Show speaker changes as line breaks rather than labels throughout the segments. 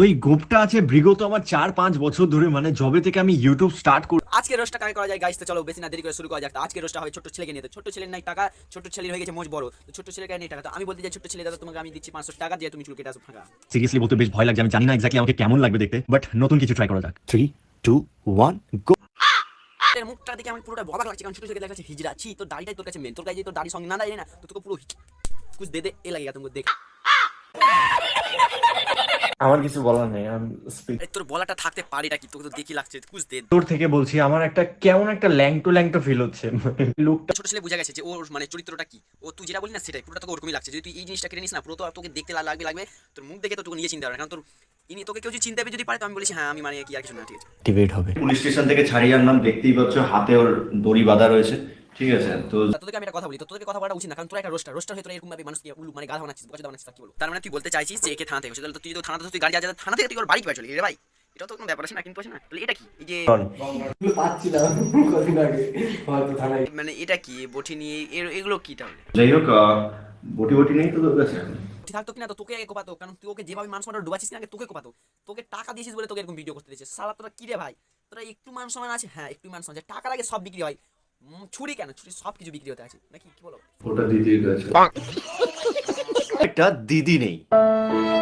তো এই গোপটা আছে বিগত আমার চার পাঁচ বছর ধরে মানে জবে থেকে আমি ইউটিউব স্টার্ট করি
আজকে রোস্টটা কাকে করা যায় গাইস তো চলো বেশি না দেরি করে শুরু করা যাক। আজকে রোস্টটা হবে ছোট ছেলেকে নিয়ে। তো ছোট ছেলের নাই টাকা ছোট ছেলের হয়ে গেছে মোজ বড়। তো ছোট ছেলেকে নেই টাকা। তো আমি বলতে চাই ছোট ছেলে দাদা তোমাকে আমি দিচ্ছি পাঁচশো টাকা দিয়ে তুমি চুল কেটে আসো ফাঁকা।
সিরিয়াসলি বলতে বেশ ভয় লাগছে আমি জানি না এক্স্যাক্টলি আমাকে কেমন লাগবে দেখতে বাট নতুন কিছু ট্রাই করা যাক।
থ্রি টু ওয়ান গো
এর মুখটা দেখে আমি পুরোটা অবাক লাগছে কারণ ছোট ছেলে কাছে হিজড়া। ছি তোর দাড়িটাই তোর কাছে মেন তোর কাছে তোর দাড়ি সঙ্গে না দাঁড়িয়ে না তো তোকে পুরো কুছ দে দে এ লাগেগা তোমাকে দেখ।
আমার কিছু বলার নেই আমি
তোর বলাটা থাকতে পারিটা কি? তোকে তো দেখি লাগছে কুছ দে
তোর থেকে বলছি আমার একটা কেমন একটা ল্যাংটো ল্যাংটো ফিল হচ্ছে। লুকটা
ছোট ছেলে বুঝা গেছে যে ওর মানে চরিত্রটা কি? ও তুই যেটা বলি না সেটাই পুরোটা তোকে ওরকমই লাগছে। যদি তুই এই জিনিসটা কেটে নিস না পুরো তো আর তোকে দেখতে লাগবে লাগবে। তোর মুখ দেখে তো তোকে নিয়ে চিন্তা হবে না কারণ তোর ইনি তোকে কেউ যদি চিনতে হবে যদি পারে তো আমি বলেছি হ্যাঁ আমি মানে কি আর কিছু না ঠিক আছে।
ডিবেট হবে।
পুলিশ স্টেশন থেকে ছাড়িয়ে আনলাম দেখতেই পাচ্ছ হাতে ওর দড়ি বাঁধা রয়েছে। ঠিক আছে তো
তোদেরকে আমি একটা কথা বলি তো তোদেরকে কথা বলা উচিত না কারণ তোরা একটা রোস্টার রোস্টার হয়ে তোরা এরকম ভাবে মানুষকে উল্লু মানে গাধা বানাচ্ছিস বোকা বানাচ্ছিস কি বলব? তার মানে তুই বলতে চাইছিস যে একে থানা থেকে তাহলে তুই তো থানা তুই গাড়ি যা যা থানা থেকে তুই ওর বাড়ি চলে রে ভাই। এটা তো কোনো ব্যাপার আছে না কিন্তু আছে না? তাহলে এটা কি? এই যে
পাচ্ছি না কদিন আগে হয়তো থানায়।
মানে এটা কি? বটি নিয়ে এগুলো কি তাহলে?
যাই হোক বটি বটি নেই তো তোর কাছে?
ঠিক থাকতো কিনা তো তোকে আগে কোপাতো কারণ তুই ওকে যেভাবে মানুষ ডুবাচ্ছিস না আগে তোকে কোপাতো। তোকে টাকা দিয়েছিস বলে তোকে এরকম ভিডিও করতে দিয়েছিস সালা তোরা কি রে ভাই? তোরা একটু মান সমান আছে? হ্যাঁ একটু মান সমান আছে। টাকার আগে সব বিক্রি হয়। ছুরি কেন? ছুরি সব কিছু বিক্রি হতে আছে। নাকি কি বলো?
ওটা দিদির কাছে।
একটা দিদি নেই।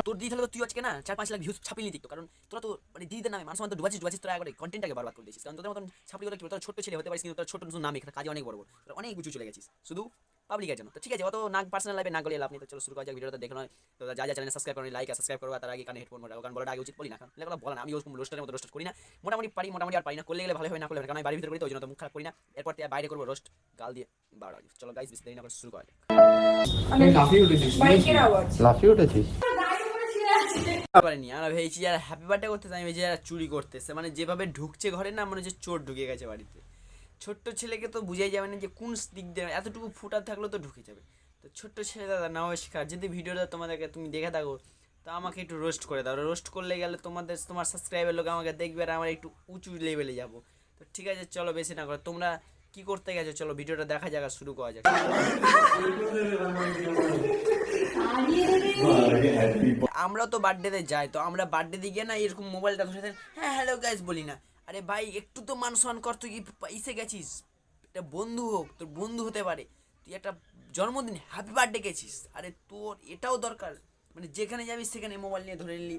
তোর দিদি তাহলে তুই আজকে না চার পাঁচ লাখ ভিউজ ছাপিয়ে নিতি কারণ তোরা তো মানে দিদিদের নামে মানুষ তো ডুবাচ্ছিস ডুবাচ্ছিস তোরা একবার কন্টেন্টটাকে বরবাদ করে দিয়েছিস। কারণ তোদের মতন ছাপড়ি করে কি তোরা ছোট ছেলে হতে পারিস কিন্তু তোরা ছোট নাম এখানে কাজে অনেক বড় বড়। অনেক উঁচু চলে গেছিস। শুধু পাবলিকের জন্য। তো ঠিক আছে অত নাক পার্সোনাল লাইফে না গলে লাভ নেই। তো চলো শুরু করা যাক ভিডিওটা দেখে নয় তো যা যা চ্যানেল সাবস্ক্রাইব করেন লাইক আর সাবস্ক্রাইব করব তার আগে কানে হেডফোন মারাও কারণ বলাটা আগে উচিত বলি না কারণ এগুলো বলা না। আমি ওরকম রোস্টারের মতো রোস্ট করি না। মোটামুটি পারি মোটামুটি আর পারি না। করলে গেলে ভালো হয় না করলে কারণ আমি বাড়ির ভিতরে করি তো ওই জন্য তো মুখ খারাপ করি না। এরপর থেকে বাইরে করব রোস্ট গাল দিয়ে বাড়া চলো গাইস বেশি দেরি না করে শুরু করা যাক
বাইকের আওয়াজ।
লাফিয়ে উঠেছিস?
পারেনি আমরা ভেবেছি যারা হ্যাপি বার্থডে করতেছে আমি ভেবেছি যারা চুরি করতেছে। মানে যেভাবে ঢুকছে ঘরে না মনে হচ্ছে চোর ঢুকে গেছে বাড়িতে। ছোট্ট ছেলেকে তো বুঝাই যাবে না যে কোন দিক দিয়ে এতটুকু ফুটার থাকলেও তো ঢুকে যাবে। তো ছোট্ট ছেলে দাদা, নমস্কার। যদি ভিডিওটা তোমাদেরকে তুমি দেখে থাকো, তো আমাকে একটু রোস্ট করে দাও। রোস্ট করলে গেলে তোমাদের, তোমার সাবস্ক্রাইবের লোক আমাকে দেখবে আর আমার একটু উঁচু লেভেলে যাব। তো ঠিক আছে, চলো বেশি না করো। তোমরা কি করতে গেছো? চলো ভিডিওটা দেখা যাক শুরু করা যাক। আমরা তো বার্থডেতে যাই, তো আমরা বার্থডে গিয়ে না এরকম মোবাইলটা ধরে হ্যাঁ হ্যালো গাইস বলি না। আরে ভাই, একটু তো মান সম্মান কর, তুই ইসে গেছিস। এটা বন্ধু হোক, তোর বন্ধু হতে পারে। তুই একটা জন্মদিন হ্যাপি বার্থডে গেছিস। আরে তোর এটাও দরকার। মানে যেখানে যাবি, সেখানে মোবাইল নিয়ে ধরে নিলি।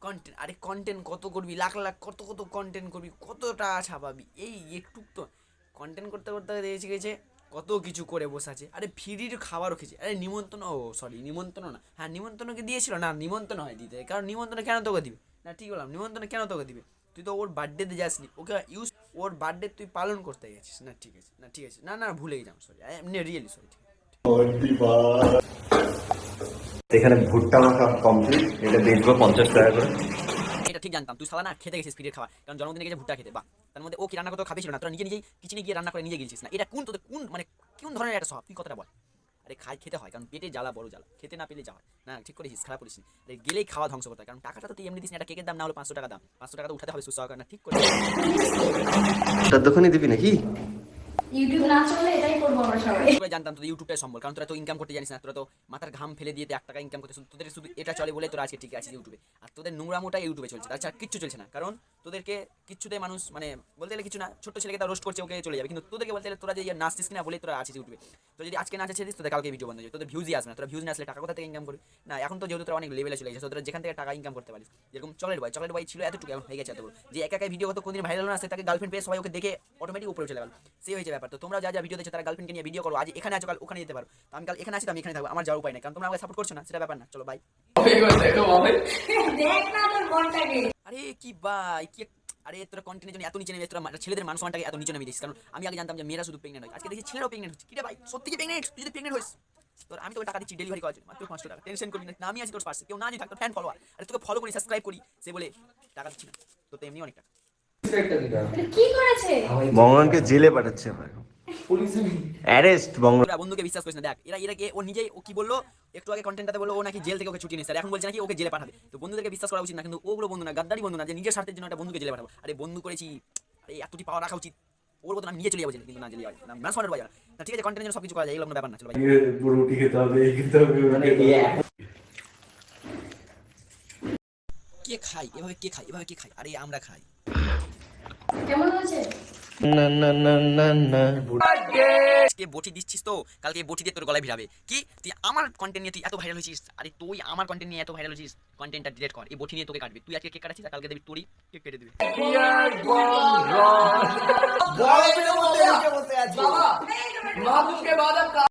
কন্টেন্ট আরে কন্টেন্ট কত করবি? লাখ লাখ, কত কত কন্টেন্ট করবি? কতটা ছাপাবি? এই একটু তো। কন্টেন্ট করতে করতে দেখেছি গেছে। কত কিছু করে বসে আছে। আরে ফ্রির খাবারও খেয়েছে। আরে নিমন্ত্রণ ও সরি নিমন্ত্রণ না। হ্যাঁ নিমন্ত্রণকে দিয়েছিল? না, নিমন্ত্রণ হয় দিতে। কারণ নিমন্ত্রণ কেন তোকে দিবে? না, ঠিক বললাম, নিমন্ত্রণ কেন তোকে দিবে? তুই তো ওর বার্থডেতে যাসনি। ওকে ইউজ ওর বার্থডে তুই পালন করতে গেছিস। না ঠিক আছে না ঠিক আছে। না না ভুলে যাও সরি এমনি রিয়েলি সরি
এখানে ভুট্টা মাখা কমপ্লিট এটা বেচবো পঞ্চাশ টাকা করে।
এটা ঠিক জানতাম। তুই সালা না খেতে গেছিস ফ্রির খাবার কারণ জন্মদিনে গেছে ভুট্টা খেতে। বা তার মধ্যে ও কি রান্না করতে খাবে ছিল না। তোরা নিজে নিজেই কিচেনে গিয়ে রান্না করে নিজে গেছিস না? এটা কোন তোদের কোন মানে কোন ধরনের একটা স্বভাব? তুই কথাটা বল। আরে খাই খেতে হয় কারণ পেটে জ্বালা বড় জ্বালা। খেতে না পেলে যাওয়া না ঠিক করেছিস খারাপ করিস আরে গেলেই খাওয়া ধ্বংস করতে হয় কারণ টাকাটা তো তুই এমনি দিস না। একটা কেকের দাম না হলো পাঁচশো টাকা দাম। পাঁচশো টাকা তো উঠাতে হবে সুস্থ না ঠিক করে
তার দোকানে দিবি নাকি?
ইউটিউব না চললে এটাই করব আমরা সবাই।
তোরা জানতাম তোদের ইউটিউবটাই সম্বল কারণ তোরা তো ইনকাম করতে জানিস না। তোরা তো মাথার ঘাম ফেলে দিয়ে এক টাকা ইনকাম করতে শুধু তোদের শুধু এটা চলে বলে তোরা আজকে ঠিক আছে ইউটিউবে। আর তোদের নোংরামোটা ইউটিউবে চলছে তাছাড়া কিচ্ছু চলছে না। কারণ তোদেরকে কিচ্ছুতে মানুষ মানে বলতে গেলে কিছু না ছোট ছেলেকে তারা রোস্ট করছে ওকে চলে যাবে। কিন্তু তোদেরকে বলতে গেলে তোরা যে ইয়ে নাচছিস কিনা বলে তোরা আছিস ইউটিউবে। তো যদি আজকে নাচে ছেড়ে দিস তোদের কালকে ভিডিও বন্ধ হয়ে যাবে। তোদের ভিউজই আসবে না। তোরা ভিউজ না আসলে টাকা কোথা থেকে ইনকাম করবি? না এখন তো যেহেতু তোরা অনেক লেভেলে চলে গেছে তোরা যেখান থেকে টাকা ইনকাম করতে পারিস। যেরকম চকলেট বয় চকলেট বয় ছিল এতটুকু এখন হয়ে গেছে এত বড়। যে একা একা ভিডিও কত কোনদিন ভাইরাল না আসে তাকে গার্লফ্রেন্ড পেয়ে সবাই ওকে দেখে অটোমেটিক উপরে চলে গেল সেই হয়েছে ব্যাপার। তো তোমরা যা যা ভিডিও দেখছ তারা গার্লফ্রেন্ডকে নিয়ে ভিডিও করো। আজ এখানে আছো কাল ওখানে যেতে পারো। তো আমি কাল এখানে আছি তো আমি এখানে থাকব। আমার যাওয়ার উপায় নেই। কারণ তোমরা আমাকে সাপোর্ট করছ না সেটা ব্যাপার না। চলো বাই
দেখ না তোর মনটাকে।
আরে কি বাই কি আরে তোরা কন্টেন্টের জন্য এত নিচে নেমে তোরা ছেলেদের মানুষ মানটাকে এত নিচে নেমে দিস কারণ আমি আগে জানতাম যে মেয়েরা শুধু প্রেগনেন্ট হয়। আজকে দেখি ছেলেরাও প্রেগনেন্ট হচ্ছে। কিরে ভাই? সত্যি কি প্রেগনেন্ট তুই যদি প্রেগনেন্ট হইস তোর আমি তোকে টাকা দিচ্ছি ডেলিভারি করার জন্য। মাত্র পাঁচশো টাকা। টেনশন করবি না। আমি আছি তোর পাশে। কেউ না যদি থাকতো ফ্যান ফলোয়ার আরে তোকে ফলো করি সাবস্ক্রাইব করি। সে বলে টাকা দিচ্ছি না। তো তো এমনি অনেক টাকা।
কি করেছে?
মঙ্গলকে জেলে পাঠাচ্ছে আমার অ্যারেস্ট বঙ্গ
বন্ধুকে বিশ্বাস করিস না দেখ এরা এরা কে ও নিজেই ও কি বলল একটু আগে কন্টেন্টটাতে বলল ও নাকি জেল থেকে ওকে ছুটি নিচ্ছে আর এখন বলছে নাকি ওকে জেলে পাঠাবে। তো বন্ধুদেরকে বিশ্বাস করা উচিত না কিন্তু ওগুলো বন্ধু না গাদ্দারি বন্ধু না যে নিজের স্বার্থের জন্য একটা বন্ধুকে জেলে পাঠাবো। আরে বন্ধু করেছি আরে এতটি পাওয়া রাখা উচিত। ওর বদলে আমি নিয়ে চলে যাব জেলে, কিন্তু না জেলে যাব না সনের বাজার না ঠিক আছে কন্টেন্টের জন্য সবকিছু করা যায় এগুলো কোনো ব্যাপার না চলো
রুটি খেতে হবে এই খেতে হবে ওই
কে খাই এভাবে কে খাই এভাবে কে খাই আরে আমরা খাই।
কেমন হয়েছে
না না না না না।
আজকে বটি দিচ্ছিস তো কালকে বটি দিয়ে তোর গলায় ভিড়াবে। কি? তুই আমার কন্টেন্ট নিয়ে তুই এত ভাইরাল হয়েছিস? আরে তুই আমার কন্টেন্ট নিয়ে এত ভাইরাল হয়েছিস? কন্টেন্টটা ডিলেট কর। এই বটি নিয়ে তোকে কাটবে। তুই আজকে কেক কাটাছিস আর কালকে দেখবি তোরই কেক কেটে দিবি।
বাবা।